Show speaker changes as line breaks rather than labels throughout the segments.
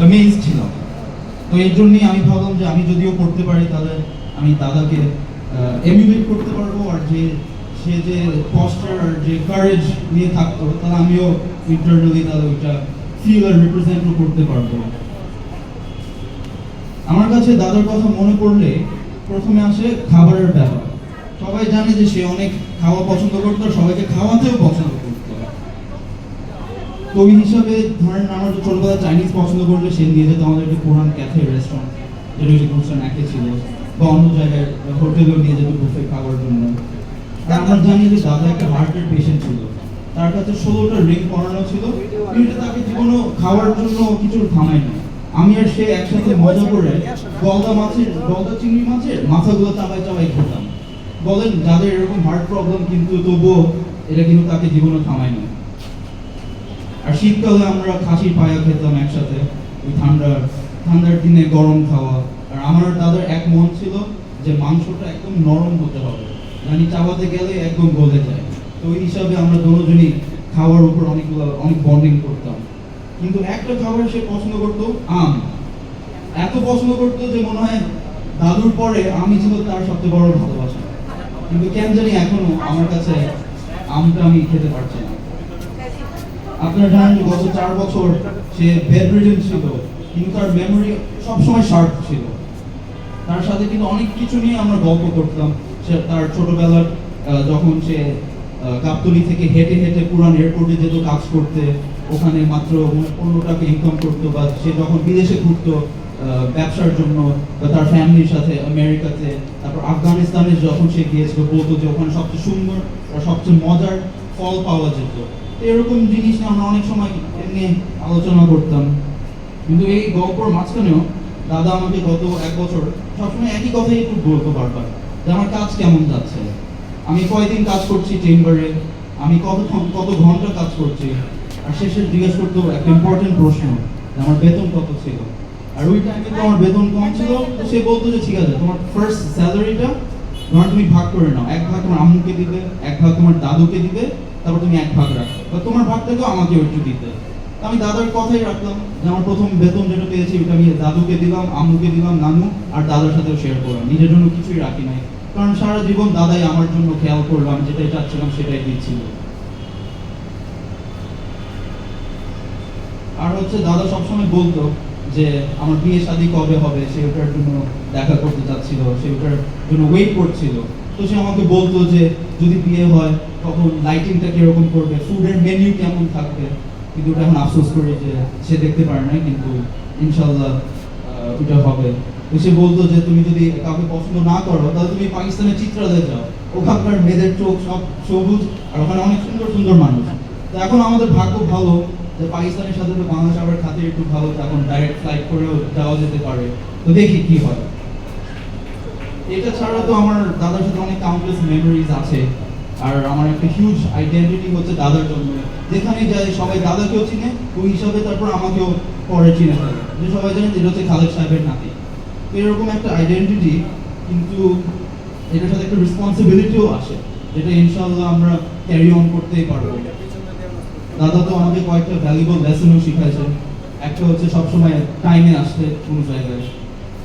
Amaze ছিলাম। তো এই জন্যই আমি ভাবলাম যে আমি যদিও করতে পারি, তাহলে আমি দাদাকে এমিউলেট করতে পারব আর যে, সে যে পস্টার আর যে কারেজ নিয়ে থাকতো, তাহলে আমিও ইন্টারনালি তাহলে ওইটা ফিল আর রিপ্রেজেন্টও করতে পারব। আমার কাছে দাদার কথা মনে পড়লে প্রথমে আসে খাবারের ব্যাপার। সবাই জানে যে সে অনেক খাওয়া পছন্দ করতো, সবাইকে খাওয়াতেও পছন্দ ওই হিসাবে ধরেন আমার ছোটবেলা চাইনিজ পছন্দ করলে সে নিয়ে যেত আমাদের একটা পুরান ক্যাফে রেস্টুরেন্ট যেটা একে ছিল, বা অন্য জায়গায় হোটেলেও নিয়ে যেত বুফে খাওয়ার জন্য। আর আমরা জানি যে দাদা একটা হার্টের পেশেন্ট ছিল। তার কাছে ষোলোটা রিং পরানো ছিল। কিন্তু তাকে জীবনও খাওয়ার জন্য কিছু থামায়নি আমি আর সে একসাথে মজা করে গলদা মাছের, গলদা চিংড়ি মাছের মাথাগুলো চাবাই চাবাই খেতাম। বলেন, যাদের এরকম হার্ট প্রবলেম কিন্তু তবুও এটা কিন্তু তাকে জীবনে থামায়নি আর শীতকালে আমরা খাসির পায়া খেতাম একসাথে, ওই ঠান্ডার ঠান্ডার দিনে গরম খাওয়া। আর আমার দাদার এক মন ছিল যে মাংসটা একদম নরম হতে হবে মানে চাবাতে গেলে একদম গলে যায়। তো ওই হিসাবে আমরা দুজনই খাওয়ার উপর অনেকগুলো, অনেক বন্ডিং করতাম। কিন্তু একটা খাবার সে পছন্দ করতো, আম। এত পছন্দ করতো যে মনে হয় দাদুর পরে আমি ছিল তার সবচেয়ে বড় ভালোবাসা। কিন্তু কেন জানি এখনও আমার কাছে আমটা আমি খেতে পারছি না। আপনারা জানেন গত চার বছর সে বেড রিডেন ছিল, কিন্তু তার মেমোরি সবসময় শার্প ছিল। তার সাথে কিন্তু অনেক কিছু নিয়ে আমরা গল্প করতাম। সে তার ছোটবেলার যখন সে গাবতলী থেকে হেঁটে হেঁটে পুরান এয়ারপোর্টে যেত কাজ করতে, ওখানে মাত্র পনেরো টাকা ইনকাম করতো বা সে যখন বিদেশে ঘুরতো ব্যবসার জন্য বা তার ফ্যামিলির সাথে আমেরিকাতে, তারপর আফগানিস্তানে যখন সে গিয়েছিল, বলতো যে ওখানে সবচেয়ে সুন্দর সবচেয়ে মজার ফল পাওয়া যেত। এরকম জিনিস আমরা অনেক সময় এমনি আলোচনা করতাম। কিন্তু এই গল্পর মাঝখানেও দাদা আমাকে গত এক বছর সবসময় একই কথাই একটু বলতো বারবার যে, আমার কাজ কেমন যাচ্ছে? আমি কয়দিন কাজ করছি চেম্বারে? আমি কত কত ঘণ্টা কাজ করছি? আর শেষে জিজ্ঞেস করতো একটা ইম্পর্টেন্ট প্রশ্ন আমার বেতন কত ছিল? আর ওই টাইমে তো আমার বেতন কম ছিল, তো সে বলতো যে, ঠিক আছে, তোমার ফার্স্ট স্যালারিটা তোমার তুমি ভাগ করে নাও। এক ভাগ তোমার আম্মুকে দিবে, এক ভাগ তোমার দাদুকে দিবে, তারপর তুমি এক ভাগ রাখো। তোমার ভাগ থেকেও আমাকে একটু দিতে। আমি দাদার কথাই রাখলাম যে আমার প্রথম বেতন যেটা পেয়েছি ওটা আমি দাদুকে দিলাম, আম্মুকে দিলাম, নানু আর দাদার সাথেও শেয়ার করলাম। নিজের জন্য কিছুই রাখি নাই। কারণ সারা জীবন দাদাই আমার জন্য খেয়াল করলাম যেটাই চাচ্ছিলাম সেটাই দিচ্ছিল। আর হচ্ছে দাদা সবসময় বলতো যে আমার বিয়ে শাদী কবে হবে, সে ওটার জন্য দেখা করতে চাচ্ছিল, সে ওটার জন্য ওয়েট করছিল। তো সে আমাকে বলতো যে যদি বিয়ে হয়, তখন লাইটিংটা কীরকম করবে? ফুডের মেনু কেমন থাকবে? কিন্তু ওটা এখন আফসোস করি যে সে দেখতে পারে না কিন্তু ইনশাল্লাহ ওটা হবে। তো সে বলতো যে তুমি যদি কাউকে পছন্দ না করো, তাহলে তুমি পাকিস্তানের চিত্রালয়ে যাও। ওখানকার মেয়েদের চোখ সব সবুজ, আর ওখানে অনেক সুন্দর সুন্দর মানুষ। তো এখন আমাদের ভাগ্য ভালো যে পাকিস্তানের সাথে তো বাংলাদেশ আবার খাতির একটু ভালো এখন ডাইরেক্ট ফ্লাইট করেও যাওয়া যেতে পারে। তো দেখি কি হয়। এটা ছাড়া তো আমার দাদার সাথে অনেক কাউন্টলেস মেমোরিজ আছে। আর আমার একটা হিউজ আইডেন্টিটি হচ্ছে দাদার জন্য। যেখানে যাই, সবাই দাদাকেও চিনে, ওই হিসাবে তারপর আমাকেও পরে চিনে যে সবাই জানেন এটা হচ্ছে খালেদ সাহেবের নাতি। তো এরকম একটা আইডেন্টিটি কিন্তু এটার সাথে একটা রেসপন্সিবিলিটিও আসে। যেটা ইনশাল্লাহ আমরা ক্যারি অন করতেই পারব। দাদা তো আমাকে কয়েকটা ভ্যালুয়েবল লেসনও শিখাইছেন একটা হচ্ছে সবসময় টাইমে আসতে কোনো জায়গায়।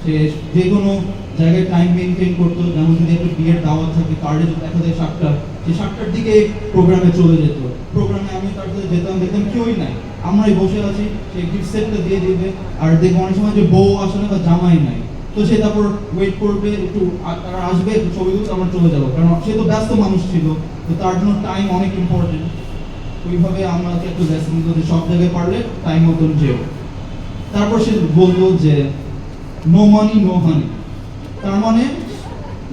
সে যে কোনো জায়গায় টাইম মেনটেন করতো যেমন যদি একটা বিয়ের দাওয়াত থাকে কার্ডে দেখা যায় সাতটা সে সাতটার দিকে প্রোগ্রামে চলে যেত। প্রোগ্রামে আমি তার সাথে যেতাম, দেখতাম কেউই নাই। আমরাই বসে আছি, সে গিফট সেটটা দিয়ে দিবে, আর দেখব অনেক সময় যে বউ আসে না বা জামাই নাই। তো সে তারপর ওয়েট করবে, একটু তারা আসবে, একটু ছবি তুলতে, আমরা চলে যাব। কারণ সে তো ব্যস্ত মানুষ ছিল, তো তার জন্য টাইম অনেক ইম্পর্টেন্ট ওইভাবে আমাকে একটু লেসন সব জায়গায় পারলে টাইম মতন যেও। তারপর সে বলল যে নো মানি নো হানি তার মানে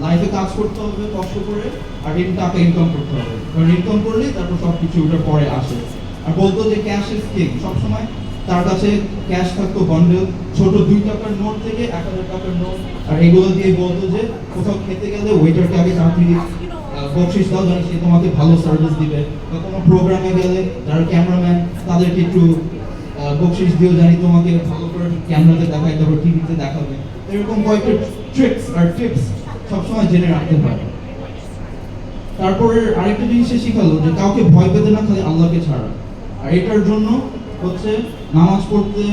লাইফে কাজ করতে হবে কষ্ট করে আর ইন টাকা ইনকাম করতে হবে। কারণ ইনকাম করলে তারপর সব কিছু ওটার পরে আসে। আর বলতো যে ক্যাশ ইজ কিং সবসময় তার কাছে ক্যাশ থাকতো বন্ডেল ছোট দুই টাকার নোট থেকে এক হাজার টাকার নোট আর এগুলো দিয়ে বলতো যে কোথাও খেতে গেলে ওয়েটারকে আগে আহ, বকশিস দাও যেন সে তোমাকে ভালো সার্ভিস দিবে। বা কোনো প্রোগ্রামে গেলে যারা ক্যামেরাম্যান তাদেরকে একটু বকশিস দিও জানি তোমাকে ভালো করে ক্যামেরাতে দেখাই তারপর টিভিতে দেখাবে। এরকম কয়েকটা ট্রিক্স আর টিপস সবসময় জেনে রাখতে হয়। তারপরে আরেকটা জিনিস সে শিখালো যে কাউকে ভয় পেতে না খালি আল্লাহকে ছাড়া। আর এটার জন্য হচ্ছে নামাজ পড়তে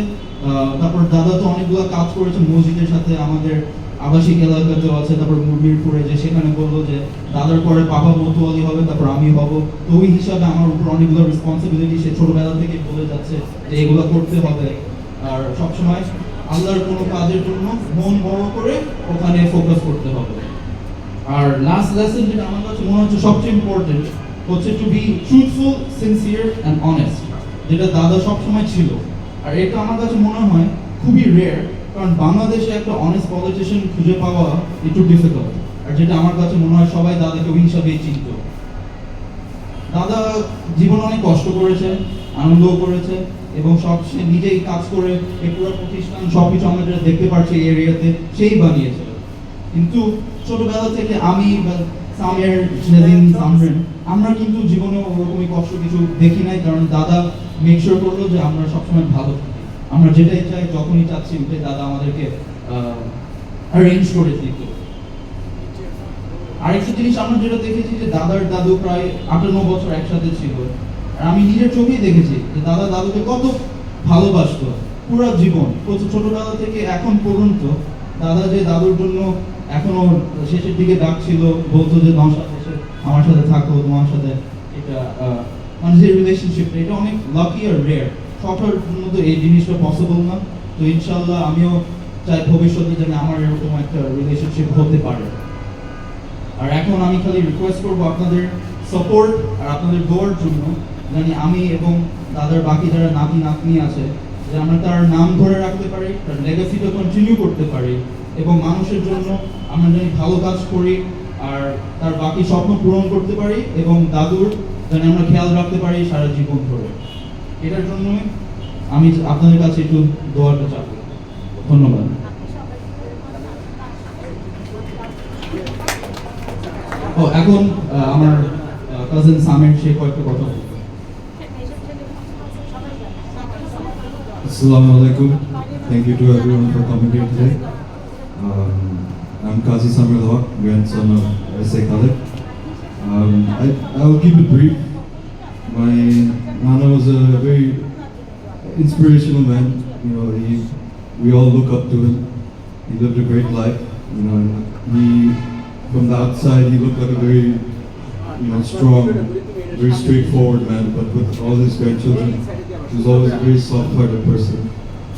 তারপর দাদা তো অনেকগুলো কাজ করেছে মসজিদের সাথে, আমাদের আবাসিক এলাকাতেও আছে, তারপর মুরগিরপুরে যে সেখানে বলল যে, দাদার পরে পাপা মতুয়ালি হবে, তারপর আমি হব। তো ওই হিসাবে আমার উপর অনেকগুলো রেসপন্সিবিলিটি সে ছোটবেলা থেকে বলে যাচ্ছে যে, এগুলো করতে হবে। আর সবসময় আল্লাহর কোনো কাজের জন্য মন বড় করে ওখানে ফোকাস করতে হবে। আর লাস্ট লেসন যেটা আমার কাছে মনে হচ্ছে সবচেয়ে ইম্পর্টেন্ট হচ্ছে to be truthful sincere and honest যেটা দাদা সবসময় ছিল। আর এটা আমার কাছে মনে হয় খুবই রেয়ার কারণ বাংলাদেশে একটা অনেস্ট পলিটিশিয়ান খুঁজে পাওয়া একটু ডিফিকাল্ট আর যেটা আমার কাছে মনে হয় সবাই দাদাকে ওই হিসাবেই চিনত। দাদা জীবনে অনেক কষ্ট করেছে, আনন্দও করেছে, এবং সব সে নিজেই কাজ করে এই পুরো প্রতিষ্ঠান সব কিছু আমরা যেটা দেখতে পাচ্ছি এই এরিয়াতে সেই বানিয়েছে। কিন্তু ছোটবেলা থেকে আমি সামের সেদিন সামরেন, আমরা কিন্তু জীবনে ওরকমই কষ্ট কিছু দেখি নাই, কারণ দাদা মেক শিওর করল যে আমরা সবসময় ভালো থাকি। আমরা যেটাই চাই, যখনই চাচ্ছি উঠে দাদা আমাদেরকে অ্যারেঞ্জ করে দিত। আরেকটা জিনিস আমরা যেটা দেখেছি যে দাদার দাদু প্রায় আটান্ন বছর একসাথে ছিল। আর আমি নিজের চোখেই দেখেছি যে দাদা দাদুকে কত ভালোবাসতো পুরো জীবন। ছোটবেলা থেকে এখন পর্যন্ত দাদা যে দাদুর জন্য এখনও শেষের দিকে ডাকছিল, বলতো যে, তোমার সাথে আমার সাথে থাকো, তোমার সাথে এটা মানে যে রিলেশনশিপটা এটা অনেক লাকি আর রেয়ার সবার জন্য তো এই জিনিসটা পসিবল না। তো ইনশাল্লাহ আমিও চাই ভবিষ্যতে যেন আমার এরকম একটা রিলেশনশিপ হতে পারে। আর এখন আমি খালি রিকোয়েস্ট করব আপনাদের সাপোর্ট আর আপনাদের দোয়ার জন্য, জানি আমি এবং দাদার বাকি যারা নাতি নাতনি আছে, যে আমরা তার নাম ধরে রাখতে পারি, তার লেগাসিটা কন্টিনিউ করতে পারি এবং মানুষের জন্য আমরা জানি ভালো কাজ করি আর তার বাকি স্বপ্ন পূরণ করতে পারি এবং দাদুর যেন আমরা খেয়াল রাখতে পারি সারা জীবন ধরে। এটার জন্য আমি আপনাদের কাছে একটু দোয়াটা চাপ ধন্যবাদ। এখন আমার কাজিন সামেন সে কয়েকটা কথা
আসসালামু আলাইকুম। Thank you to everyone for coming here today I am Kazi Samil Haque grandson of S A I will give it brief my Nana was a very inspirational man. You know, he, we all look up to him. He lived a great life. You know, he, from the outside, he looked like a very, you know, strong, very straightforward man. But with all his grandchildren, he was always a very soft-hearted person.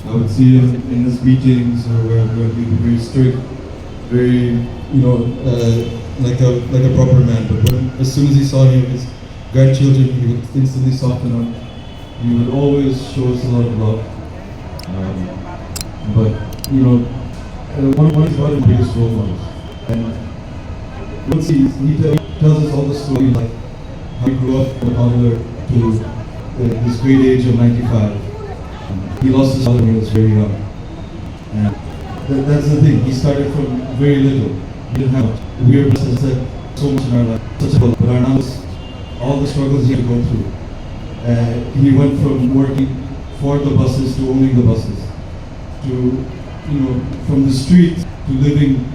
I would see him in his meetings or wherever he'd be very strict, very, you know, uh, like a like a proper man. But when, as soon as he saw any of his grandchildren, he would instantly soften up. He would always show us a lot of love. Um, but you know, uh, one one of his biggest role models. And once he, he tell- tells us all the story, like how he grew up from a toddler to uh, this great age of 95. He lost his father when he was very young. And that, that's the thing, he started from very little. He didn't have much. We are blessed, so much in our life, such a but our now is all the struggles he had to go through. Uh, he went from working for the buses to owning the buses, to, you know, from the street to living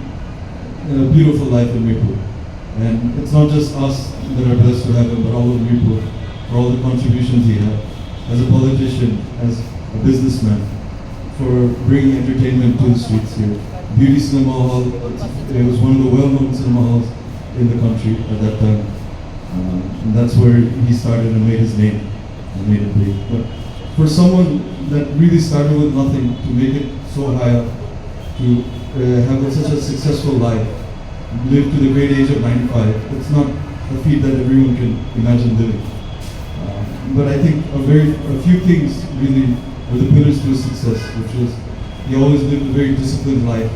a beautiful life in Mirpur. And it's not just us that are blessed to have him, but all of Mirpur for all the contributions he had as a politician, as a businessman, for bringing entertainment to the streets here. Beauty Cinema Hall, it was one of the well-known cinema halls in the country at that time. Um, and that's where he started and made his name and made it big. But for someone that really started with nothing to make it so high up, to uh, have such a successful life, live to the great age of 95, it's not a feat that everyone can imagine living. Um, but I think a very a few things really were the pillars to his success, which was he always lived a very disciplined life.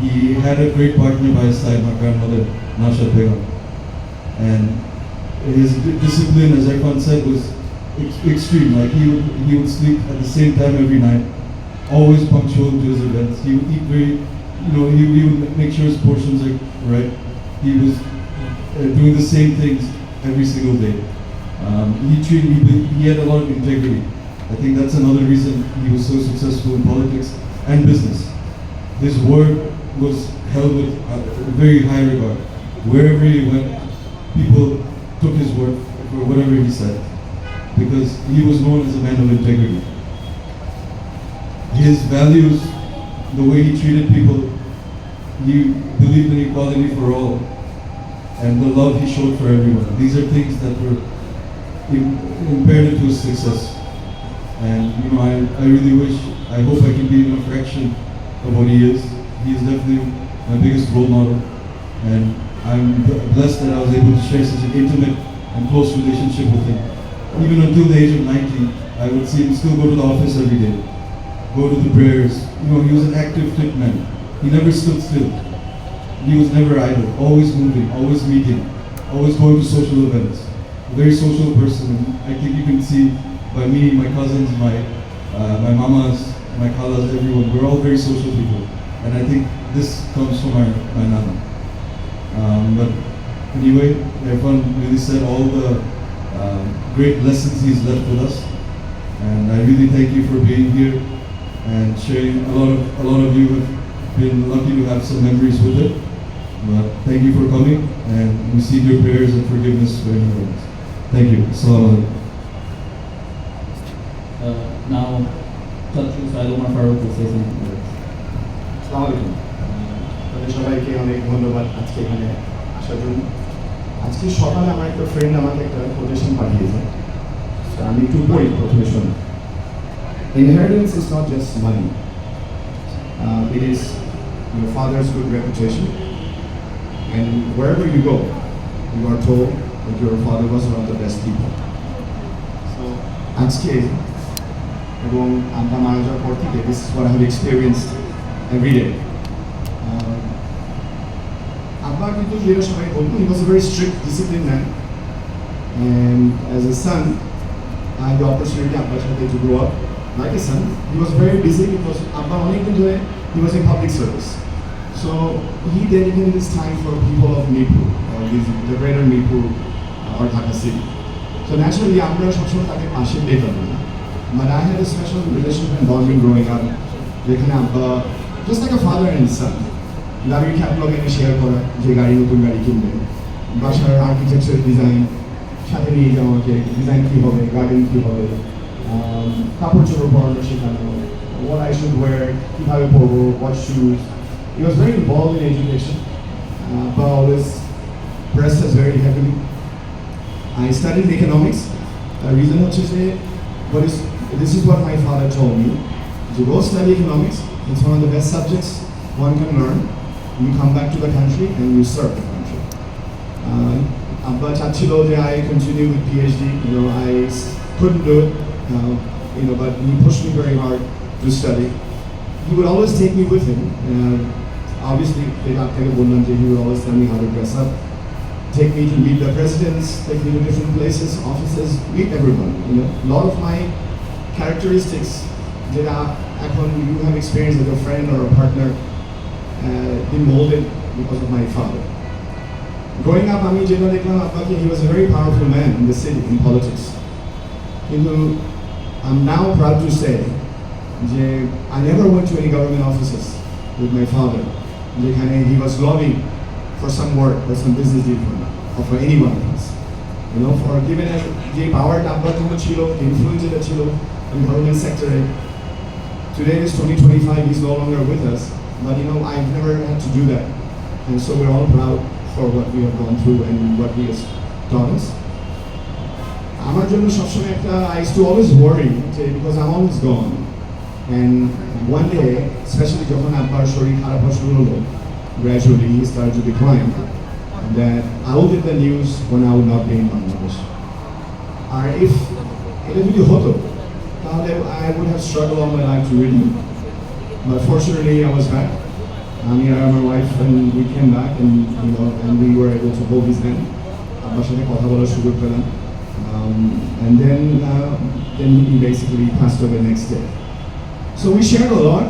He had a great partner by his side, my grandmother Nasha Begum, and his discipline, as Irfan said, was ex- extreme. Like he would he would sleep at the same time every night, always punctual to his events. He would eat very, you know, he, he would make sure his portions are right. He was uh, doing the same things every single day. Um, he treated, he, he had a lot of integrity. I think that's another reason he was so successful in politics and business. His word was held with uh, very high regard. Wherever he went, people took his word for whatever he said because he was known as a man of integrity. his values, the way he treated people, he believed in equality for all, and the love he showed for everyone. These are things that were imperative to his success. And you know, I, I really wish, I hope I can be even a fraction of what he is. He is definitely my biggest role model, and I'm blessed that I was able to share such an intimate and close relationship with him. Even until the age of 19, I would see him still go to the office every day, go to the prayers. You know, he was an active, fit man. He never stood still. He was never idle, always moving, always meeting, always going to social events. A very social person, I think you can see by me, my cousins, my uh, my mamas, my khalas, everyone. We're all very social people, and I think this comes from our my nana. Um, but anyway, everyone really said all the um, great lessons he's left with us, and I really thank you for being here and sharing. A lot of a lot of you have been lucky to have some memories with it. But thank you for coming and receive your prayers and forgiveness for any wrongs. Thank you. Assalamu alaikum.
Uh, now, Chatru Sailumar Farooq will say something words.
আসসালামু আলাইকুম আপনাদের সবাইকে অনেক ধন্যবাদ আজকে এখানে আসার জন্য আজকে সকালে আমার একটা ফ্রেন্ড আমাকে একটা কোটেশন পাঠিয়েছে তো আমি একটু পড়ি প্রথমে শুনি Inheritance is not just money. Uh, it is your father's good reputation. And wherever you go, you are told that your father was one of the best people. So, আজকে এবং আব্বা মারা যাওয়ার পর থেকে this is what I have experienced every day আব্বা কিন্তু যেটা সবাই বলবো he was a very strict discipline man and as a son I had the opportunity আব্বার সাথে to grow up like a son. He was very busy because আব্বা অনেকদিন ধরে he was in public service. So he dedicated his time for people of Mirpur, or the- the greater Mirpur uh, or Dhaka city. So naturally আমরা সবসময় তাকে পাশে পেতাম না But I had a special relationship and bonding growing up. যেখানে আব্বা just like a father and son. গাড়ির catalogue এনে শেয়ার করা যে গাড়ি নতুন গাড়ি কিনবে বাসার আর্কিটেকচার ডিজাইন সাথে নিয়ে যাওয়া আমাকে ডিজাইন কী হবে গার্ডেন কী হবে um, কাপড় চোপড় পরানো শেখানো what I should wear কীভাবে পরবো what shoes he was very involved in education uh, but always pressed us very heavily I studied economics. The reason হচ্ছে যে what is this is what my father told me. To go study economics, it's one of the best subjects one can learn. you come back to the country and you serve the country. Uh, but Chachilo, I continued with PhD. You know, I couldn't do it. Uh, you know, but he pushed me very hard to study. He would always take me with him. And obviously, he would always tell me how to dress up, take me to meet the presidents, take me to different places, offices, meet everyone. You know, a lot of my characteristics that I, I you have experienced as a friend or a partner uh, been molded because of my father. Growing up, আমি যেটা দেখলাম আব্বাকে he was a very powerful man in the city in politics. কিন্তু I'm now proud to say যে I never went to any government offices with my father. যেখানে he was lobbying for some work or some business deal for me or for any one of us. You know, for given a যে পাওয়ারটা আব্বার জন্য ছিল influence যেটা ছিল in government sector today is 2025 he's no longer with us but you know I've never had to do that and so we're all proud for what we have gone through and what he has taught us আমার জন্য সবসময় একটা I used to always worry যে because I'm always gone and one day especially যখন আব্বার শরীর খারাপ হওয়া শুরু হলো gradually he started to decline that I will get the news when I will not be in Bangladesh R if এটা যদি হতো তাহলে I would have struggled all my life to read him but fortunately I was back আমি আর আমার wife and we came back and you know and we were able to hold his hand আব্বার সাথে কথা বলার সুযোগ পেলাম um, and then uh, then he basically passed away next day so we shared a lot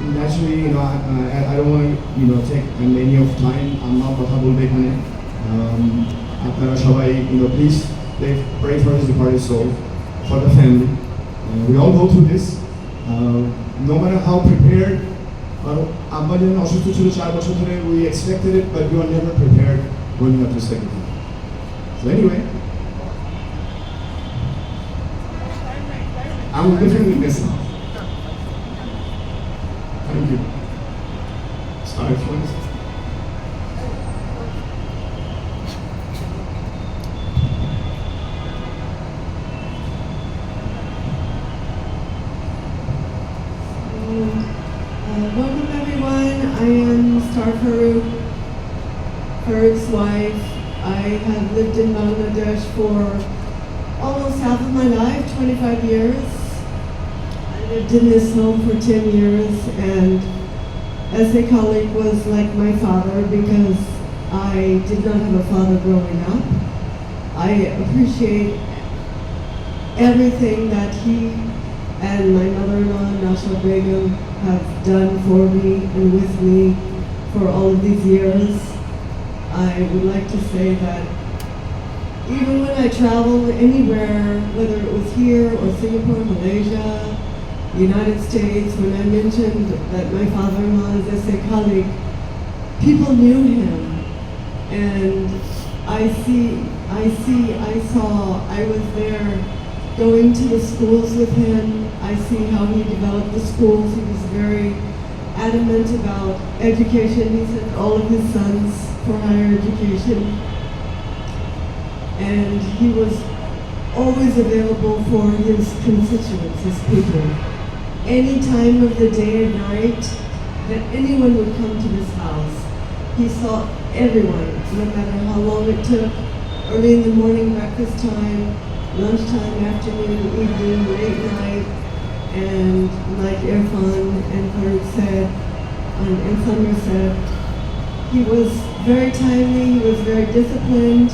naturally, you know, I, I, I don't want to, you know, take many of time. I'm not কথা বলবো এখানে Um, আপনারা সবাই, you know, please pray, pray for his departed soul, for the family. Uh, we all go through this. Uh, no matter how prepared, আর আব্বা যখন অসুস্থ ছিল চার বছর ধরে we expected it, but we are never prepared when you have to say goodbye. So anyway, I will definitely miss
10 years and as a colleague was like my father because I did not have a father growing up. I appreciate everything that he and my mother-in-law, Nasha Begum, have done for me and with me for all of these years. I would like to say that even when I travel anywhere, whether it was here or Singapore, Malaysia, United States, when I mentioned that my father-in-law is a colleague, people knew him. And I see, I see, I saw, I was there going to the schools with him. I see how he developed the schools. He was very adamant about education. He sent all of his sons for higher education. And he was always available for his constituents, his people. Any time of the day or night that anyone would come to this house, he saw everyone, no matter how long it took, early in the morning, breakfast time, lunchtime, afternoon, evening, late night, and like Irfan and Farouk said, um, and Summer said, he was very timely, he was very disciplined,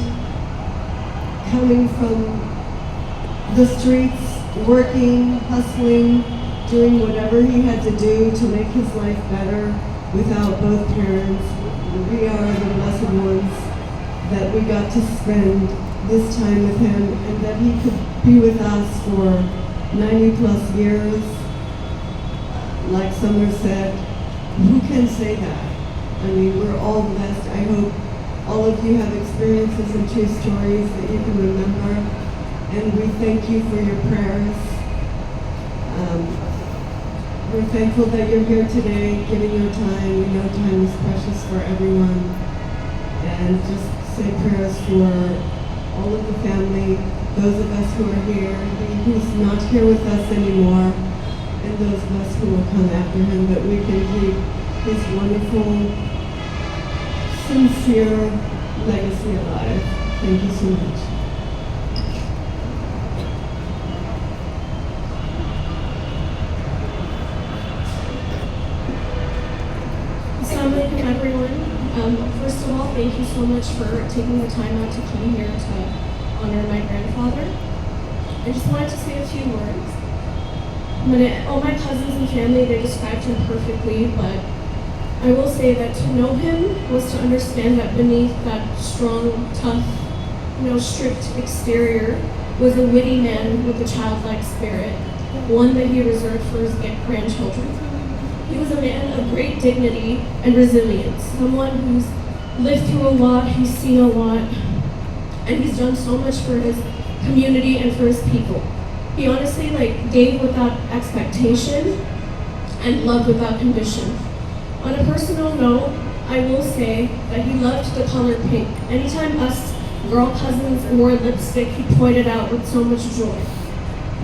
coming from the streets, working, hustling, doing whatever he had to do to make his life better without both parents. We are the blessed ones that we got to spend this time with him and that he could be with us for 90 plus years. Like Summer said, who can say that? I mean, we're all blessed. I hope all of you have experiences and true stories that you can remember. And we thank you for your prayers. Um, we're thankful that you're here today, giving your time. We know time is precious for everyone. And just say prayers for all of the family, those of us who are here, he who's not here with us anymore, and those of us who will come after him, that we can keep his wonderful, sincere legacy alive. Thank you so much.
Assalamu alaikum everyone. Um, first of all, thank you so much for taking the time out to come here to honor my grandfather. I just wanted to say a few words. It, all my cousins and family, they described him perfectly, but I will say that to know him was to understand that beneath that strong, tough, you know, strict exterior was a witty man with a childlike spirit, one that he reserved for his grandchildren. He was a man of great dignity and resilience, someone who's lived through a lot, he's seen a lot, and he's done so much for his community and for his people. He honestly like gave without expectation and loved without condition. On a personal note, I will say that he loved the color pink. Anytime us girl cousins wore lipstick, he pointed out with so much joy.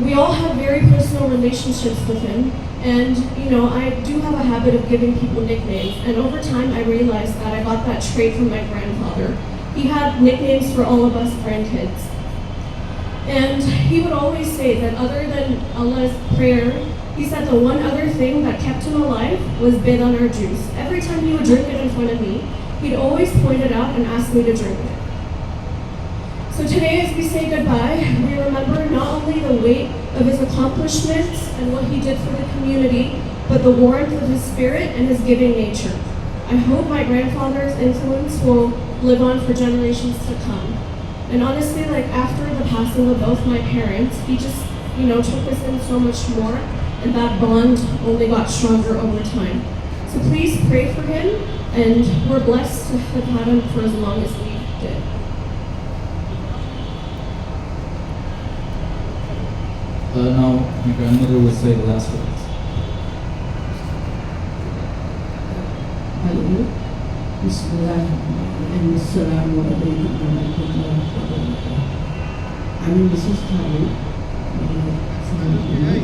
We all have very personal relationships with him, and you know, I do have a habit of giving people nicknames, and over time I realized that I got that trait from my grandfather. He had nicknames for all of us grandkids. And he would always say that other than Allah's prayer, he said the one other thing that kept him alive was our juice. Every time he would drink it in front of me, he'd always point it out and ask me to drink it. Today, as we say goodbye, we remember not only the weight of his accomplishments and what he did for the community, but the warmth of his spirit and his giving nature. I hope my grandfather's influence will live on for generations to come. And honestly, like after the passing of both my parents, he just, you know, took us in so much more, and that bond only got stronger over time. So please pray for him, and we're blessed to have had him for as long as we did.
Uh, now, my grandmother will say the last words.
Hello. Bismillahirrahmanirrahim. Assalamu alaikum warahmatullahi wabarakatuh. আমি Mrs খালি আজকে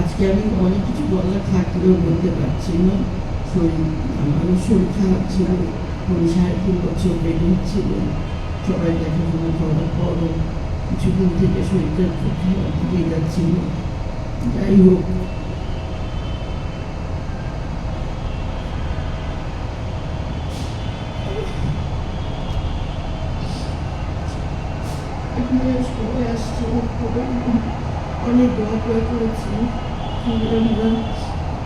আজকে আমি অনেক কিছু বলার থাকলেও বলতে পারছি না শরীর আমারও শরীর খারাপ ছিল উনি সাড়ে তিন বছর প্রেগনেন্ট ছিলেন সবাই দেখাশোনা করার পরও কিছুদিন থেকে শরীরটা খুব খারাপ দিকে যাই হোক অনেক দোয়া করে করেছি আমরা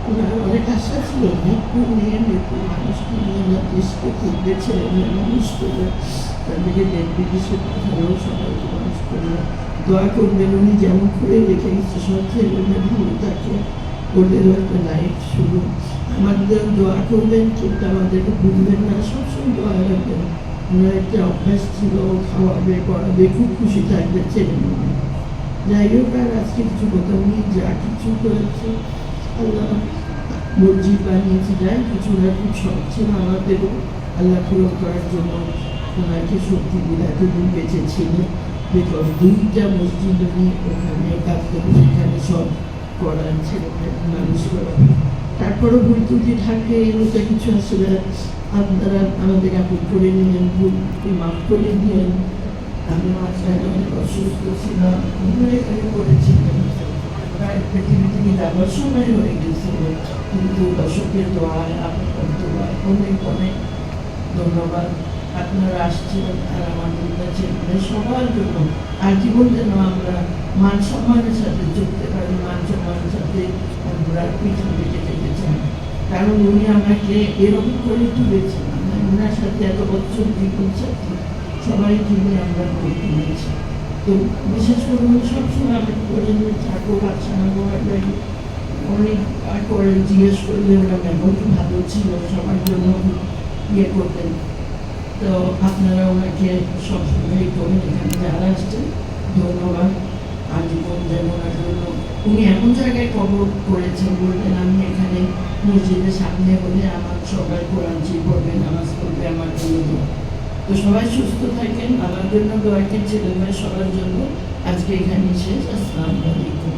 ওনার ছিল মৃত্যু নিয়ে মৃত্যু মানুষকে নিয়ে দেশকে খুঁজবে ছেলে মেয়ে মানুষ করবে তাদেরকে বিদেশে পাঠালো সবাইকে মানুষ করল দোয়া করবেন উনি যেমন করে রেখে গেছে সব ছেলে মেয়ে ভালো থাকে ওদেরও একটা লাইফ শুরু আমাদের দোয়া করবেন কিন্তু আমাদেরকে ভুলবেন না সবসময় দোয়া রাখবেন ওনার একটা অভ্যাস ছিল খাওয়াবে পড়াবে খুব খুশি থাকবে ছেলে মেয়ে যাই হোক আর আজকে কিছু কথা উনি যা কিছু করেছে মসজিদ বানিয়েছে, যাই কিছু খুব শখ ছিল আমাদেরও আল্লাহ পূরণ করার জন্য ওনাকে শক্তি দিলে এতদিন বেঁচে ছিল বিকজ দুইটা মসজিদ উনি ওখানে কাজ করে, সেখানে সব করার ছেলে মানুষ করা। তারপরও ভুল ত্রুটি থাকলে এগুলোতে কিছু আসলে আপনারা আমাদের আপন করে নিলেন, ভুল মাফ করে দিলেন। আমি মাঝখানে অনেক অসুস্থ ছিলাম করেছিলেন প্রায় পৃথিবী সময় হয়ে গেছিল কিন্তু দোয়ায় আপনার দোয়ায় অনেক অনেক ধন্যবাদ। আপনারা আসছেন আর আমার দুটা ছেলে সবার জন্য জীবন আমরা মান সম্মানের সাথে চলতে পারি, মান সম্মানের সাথে আমরা পৃথিবীতে যেতে চাই। কারণ উনি আমাকে এরকম করে তুলেছেন। ওনার সাথে এত বছর জীবন সবাইকে নিয়ে আমরা করে তুলেছি। বিশেষ করে উনি সবসময় আমাকে করে আমার বাড়ি অনেক করে জিজ্ঞেস করলে ওরা মেমোরি ভালো ছিল, সবার জন্য ইয়ে করতেন। তো আপনারা ওনাকে সবসময় করেন, এখানে যারা আসছেন, ধন্যবাদ। আজীবন যেন জন্য উনি এমন জায়গায় কবর করেছেন বললেন, আমি এখানে মসজিদের সামনে হলে আমার সবাই কোরআন পড়বে নামাজ পড়বে আমার জন্য। তো সবাই সুস্থ থাকেন আমার জন্য দোয়াকে ছেলে মেয়ে সবার জন্য আজকে এখানে শেষ আসসালামু আলাইকুম।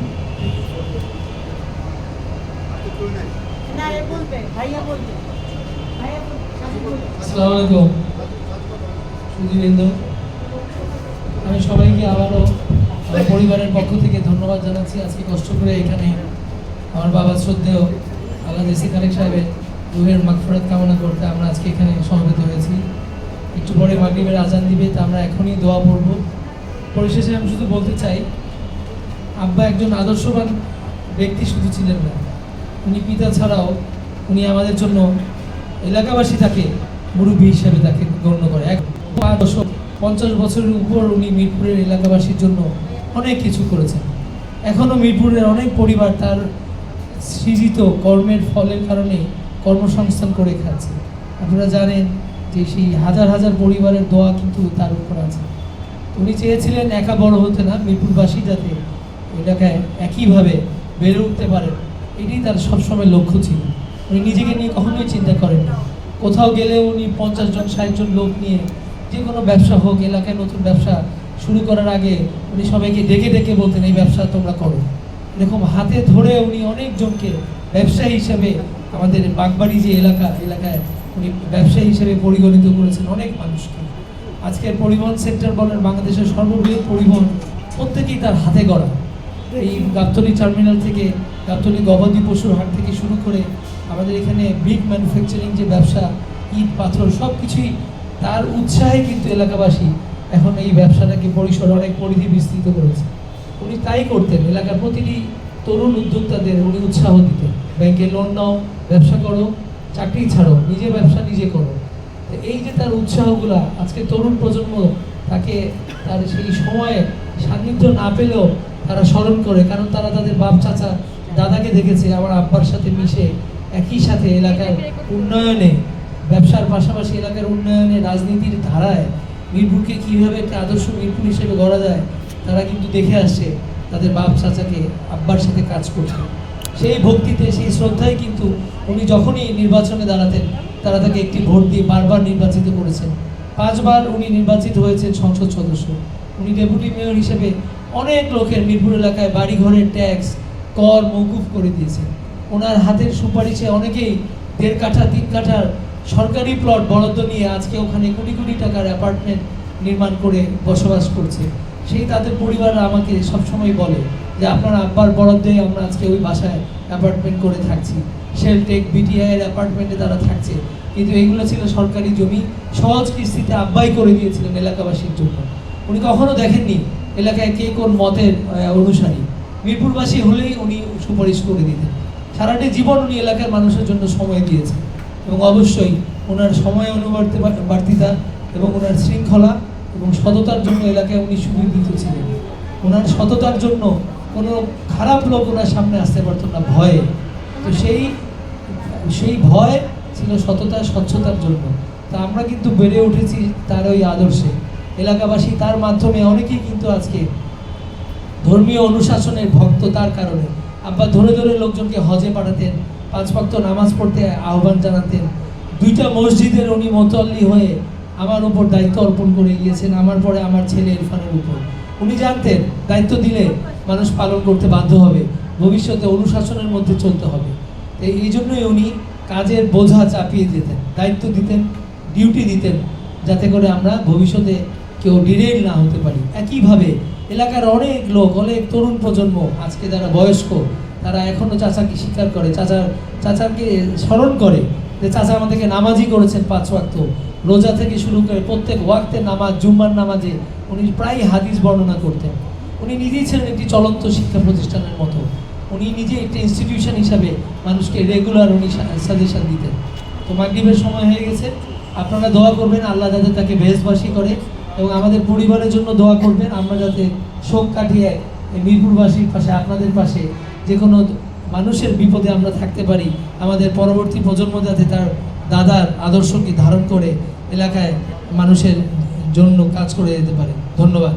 আসসালামু সুধীবৃন্দ আমি সবাইকে আবারও আমার পরিবারের পক্ষ থেকে ধন্যবাদ জানাচ্ছি। আজকে কষ্ট করে এখানে আমার বাবা শ্রদ্ধেয় আল্লাহ জেসি খালেক সাহেবের রুহের মাগফিরাত কামনা করতে আমরা আজকে এখানে সমবেত হয়েছি। একটু পরে মাগরিবের আজান দিবে, তা আমরা এখনই দোয়া পড়ব। পরিশেষে আমি শুধু বলতে চাই, আব্বা একজন আদর্শবান ব্যক্তি শুধু ছিলেন না। উনি পিতা ছাড়াও উনি আমাদের জন্য এলাকাবাসী তাকে মুরব্বী হিসেবে তাকে গণ্য করে। এক দশক, পঞ্চাশ বছরের উপর উনি মিরপুরের এলাকাবাসীর জন্য অনেক কিছু করেছেন। এখনও মিরপুরের অনেক পরিবার তার সৃজিত কর্মের ফলের কারণে কর্মসংস্থান করে খাচ্ছে। আপনারা জানেন যে সেই হাজার হাজার পরিবারের দোয়া কিন্তু তার উপর আছে। উনি চেয়েছিলেন একা বড় হতে না, মিরপুরবাসী যাতে এলাকায় একইভাবে বেড়ে উঠতে পারেন এটি তার সবসময় লক্ষ্য ছিল। উনি নিজেকে নিয়ে কখনোই চিন্তা করেন কোথাও গেলে উনি পঞ্চাশ জন, ষাট জন লোক নিয়ে যে কোনো ব্যবসা হোক, এলাকায় নতুন ব্যবসা শুরু করার আগে উনি সবাইকে ডেকে ডেকে বলতেন, এই ব্যবসা তোমরা করো। এরকম হাতে ধরে উনি অনেকজনকে ব্যবসায়ী হিসেবে আমাদের বাগবাড়ি যে এলাকা, এলাকায় উনি ব্যবসায়ী হিসেবে পরিগণিত করেছেন অনেক মানুষকে। আজকের পরিবহন সেক্টর বলেন বাংলাদেশের সর্ববৃহৎ পরিবহন প্রত্যেকেই তার হাতে গড়া। এই গাবতলী টার্মিনাল থেকে গাবতলী গবাদি পশুর হাট থেকে শুরু করে আমাদের এখানে বিগ ম্যানুফ্যাকচারিং যে ব্যবসা, ইট, পাথর সব কিছুই তার উৎসাহে কিন্তু এলাকাবাসী এখন এই ব্যবসাটাকে পরিসর অনেক পরিধি বিস্তৃত করেছে। উনি তাই করতেন, এলাকার প্রতিটি তরুণ উদ্যোক্তাদের উনি উৎসাহ দিতেন। ব্যাংকে লোন নাও, ব্যবসা করো চাকরি ছাড়ো, নিজে ব্যবসা নিজে করো। এই যে তার উৎসাহগুলা, আজকে তরুণ প্রজন্ম তাকে তার সেই সময়ে সান্নিধ্য না পেলেও তারা স্মরণ করে, কারণ তারা তাদের বাপ, চাচা, দাদাকে দেখেছে, আমার আব্বার সাথে মিশে, একই সাথে এলাকার উন্নয়নে, ব্যবসার পাশাপাশি এলাকার উন্নয়নে, রাজনীতির ধারায়, মিরপুরকে কীভাবে একটা আদর্শ মিরপুর হিসেবে গড়া যায়, তারা কিন্তু দেখে আসছে তাদের বাপ, চাচাকে, আব্বার সাথে কাজ করছে সেই ভক্তিতে, সেই শ্রদ্ধায় কিন্তু উনি যখনই নির্বাচনে দাঁড়াতেন, তারা তাকে একটি ভোট দিয়ে বারবার নির্বাচিত করেছেন। পাঁচবার উনি নির্বাচিত হয়েছেন সংসদ সদস্য। উনি ডেপুটি মেয়র হিসেবে অনেক লোকের মিরপুর এলাকায় বাড়িঘরের ট্যাক্স, কর মৌকুফ করে দিয়েছে ওনার হাতের সুপারিশে অনেকেই দেড় কাঠা, তিন কাঠার সরকারি প্লট বরাদ্দ নিয়ে আজকে ওখানে কোটি কোটি টাকার অ্যাপার্টমেন্ট নির্মাণ করে বসবাস করছে। সেই তাদের পরিবাররা আমাকে সবসময় বলে যে আপনার আব্বার বরাদ্দে আমরা আজকে ওই বাসায় অ্যাপার্টমেন্ট করে থাকছি। শেলটেক বিটিআই এর অ্যাপার্টমেন্টে তারা থাকছে। কিন্তু এইগুলো ছিল সরকারি জমি। সহজ কিস্তিতে আব্বাই করে দিয়েছিলেন এলাকাবাসীর জন্য। উনি কখনো দেখেননি এলাকায় কে কোন মতের অনুসারী। মিরপুরবাসী হলেই উনি সুপারিশ করে দিতেন। সারাটি জীবন উনি এলাকার মানুষের জন্য সময় দিয়েছেন। এবং অবশ্যই ওনার সময় অনুবর্তে বাড়তিতা এবং ওনার শৃঙ্খলা এবং সততার জন্য এলাকায় উনি সুবিদিত ছিলেন। ওনার সততার জন্য কোনো খারাপ লোক ওনার সামনে আসতে পারতো না, ভয়ে। তো সেই সেই ভয় ছিল সততা, স্বচ্ছতার জন্য। তা আমরা কিন্তু বেড়ে উঠেছি তার ওই আদর্শে। এলাকাবাসী তার মাধ্যমে, অনেকেই কিন্তু আজকে ধর্মীয় অনুশাসনের ভক্ত তার কারণে। আব্বা, ধরে ধরে লোকজনকে হজে পাঠাতেন, পাঁচ ভক্ত নামাজ পড়তে আহ্বান জানাতেন। দুইটা মসজিদের উনি মোতল্লি হয়ে আমার উপর দায়িত্ব অর্পণ করে গিয়েছেন, আমার পরে আমার ছেলে ইরফানের উপর। উনি জানতেন দায়িত্ব দিলে মানুষ পালন করতে বাধ্য হবে। ভবিষ্যতে অনুশাসনের মধ্যে চলতে হবে। এই জন্যই উনি কাজের বোঝা চাপিয়ে দিতেন, দায়িত্ব দিতেন, ডিউটি দিতেন, যাতে করে আমরা ভবিষ্যতে কেউ ডিরেল না হতে পারি। একইভাবে এলাকার অনেক লোক, অনেক তরুণ প্রজন্ম, আজকে যারা বয়স্ক, তারা এখনও চাচাকে স্বীকার করে, চাচার, চাচাকে স্মরণ করে যে চাচা আমাদেরকে নামাজই করেছেন পাঁচ ওয়াক্ত। রোজা থেকে শুরু করে প্রত্যেক ওয়াক্তের নামাজ, জুম্মার নামাজে উনি প্রায় হাদিস বর্ণনা করতেন। উনি নিজেই ছিলেন একটি চলন্ত শিক্ষা প্রতিষ্ঠানের মতো। উনি নিজে একটি ইনস্টিটিউশন হিসাবে মানুষকে রেগুলার উনি সাজেশন দিতেন। তো মাগরিবের সময় হয়ে গেছে। আপনারা দোয়া করবেন, আল্লাহ যাতে তাকে বেশবাসী করে এবং আমাদের পরিবারের জন্য দোয়া করবেন। আমরা যাতে শোক কাটিয়ে মিরপুরবাসীর পাশে, আপনাদের পাশে যে কোনো মানুষের বিপদে আমরা থাকতে পারি। আমাদের পরবর্তী প্রজন্ম যাতে তার দাদার আদর্শকে ধারণ করে এলাকায় মানুষের জন্য কাজ করে যেতে পারে। ধন্যবাদ।